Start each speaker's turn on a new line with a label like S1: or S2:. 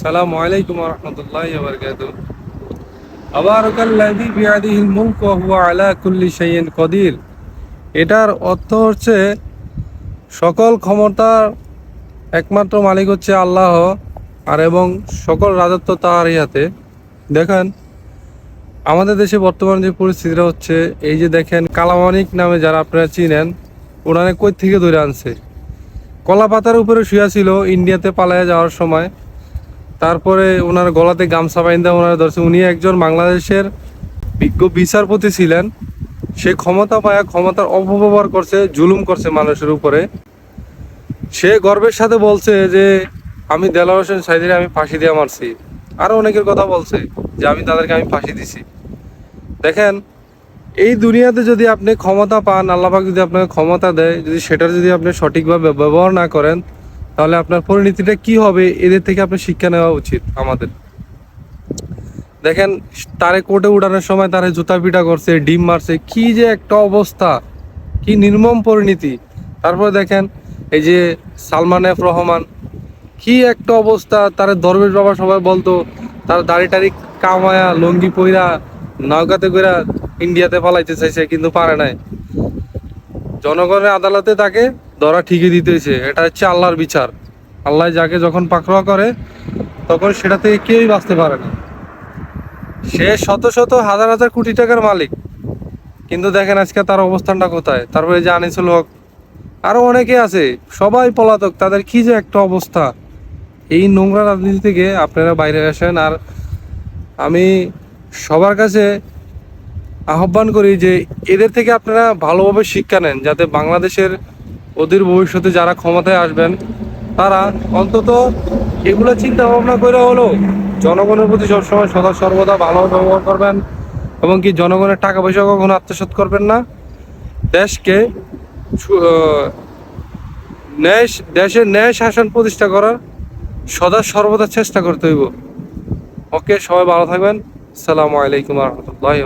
S1: সালাম আলাইকুম রহমতুল্লাহ বরকাত আবারকাল্লাদি বিয়াদিহিল মুলক হুয়া আলা কুল্লি শাইইন কদির এটার অর্থ হচ্ছে, সকল ক্ষমতার একমাত্র মালিক হচ্ছে আল্লাহ আর এবং সকল রাজত্ব তার ইয়াতে দেখেন, আমাদের দেশে বর্তমান যে পরিস্থিতিটা হচ্ছে, এই যে দেখেন কালামানিক নামে যারা আপনারা চিনেন, ওনারা কই থেকে ধরে আনছে? কলা পাতার উপরে শুয়া ছিল, ইন্ডিয়াতে পালাইয়া যাওয়ার সময়। তারপরে ওনার গলাতে গামছা বাইন্দা ওনার ধরছে। উনি একজন বাংলাদেশের বিজ্ঞ বিচারপতি ছিলেন। সে ক্ষমতা পায়া ক্ষমতার অপব্যবহার করছে, জুলুম করছে মানুষের উপরে। সে গর্বের সাথে বলছে যে, আমি দেলাওয়ার হোসেন সাইদিরে আমি ফাঁসি দিয়ে মারছি। আরও অনেকের কথা বলছে যে, আমি তাদেরকে আমি ফাঁসি দিছি। দেখেন, এই দুনিয়াতে যদি আপনি ক্ষমতা পান আল্লাপাক যদি আপনাকে ক্ষমতা দেয়, যদি সেটার যদি আপনি সঠিকভাবে ব্যবহার না করেন তাহলে আপনার পরিণতিটা কি হবে? এদের থেকে আপনার শিক্ষা নেওয়া উচিত আমাদের। দেখেন, তারে কোর্টে উঠানোর সময় তারে জুতা পিটা করছে, ডিম মারছে, কি যে একটা অবস্থা, কি নির্মম পরিণতি। তারপরে দেখেন, এই যে সালমান এফ রহমান, কি একটা অবস্থা, তারে দরবেশ বাবা সবাই বলতো, তার দাড়ি টাড়ি কামায়া, লঙ্গি পইরা, নৌকাতে কইরা ইন্ডিয়াতে পালাইতে চাইছে, কিন্তু পারে নাই। জনগণের আদালতে তাকে ধরা ঠিকই দিতেছে। এটা হচ্ছে আল্লাহর বিচার। আল্লাহ যাকে যখন পাকড়াও করে, তখন সেটা থেকে কেউই বাঁচতে পারে না। সে শত শত হাজার হাজার কোটি টাকার মালিক। কিন্তু দেখেন আজকে তার অবস্থানটা কোথায়? তারপরে যে আনিসুল হক, আরও অনেকে আছে, সবাই পলাতক, তাদের কি যে একটা অবস্থা। এই নোংরা রাজনীতি থেকে আপনারা বাইরে আসেন। আর আমি সবার কাছে আহ্বান করি যে এদের থেকে আপনারা ভালোভাবে শিক্ষা নেন, যাতে বাংলাদেশের অধীর ভবিষ্যতে যারা ক্ষমতায় আসবেন, তারা অন্তত এগুলো চিন্তা ভাবনা করে হলো জনগণের প্রতি সবসময় সদা সর্বদা ভালো ব্যবহার করবেন এবং কি জনগণের টাকা পয়সা কখনো আত্মসাৎ করবেন না। দেশকে ন্যায় দেশের ন্যায় শাসন প্রতিষ্ঠা করার সদা সর্বদা চেষ্টা করতে হইব। ওকে, সবাই ভালো থাকবেন। আসসালামু আলাইকুম রহমতুল্লাহ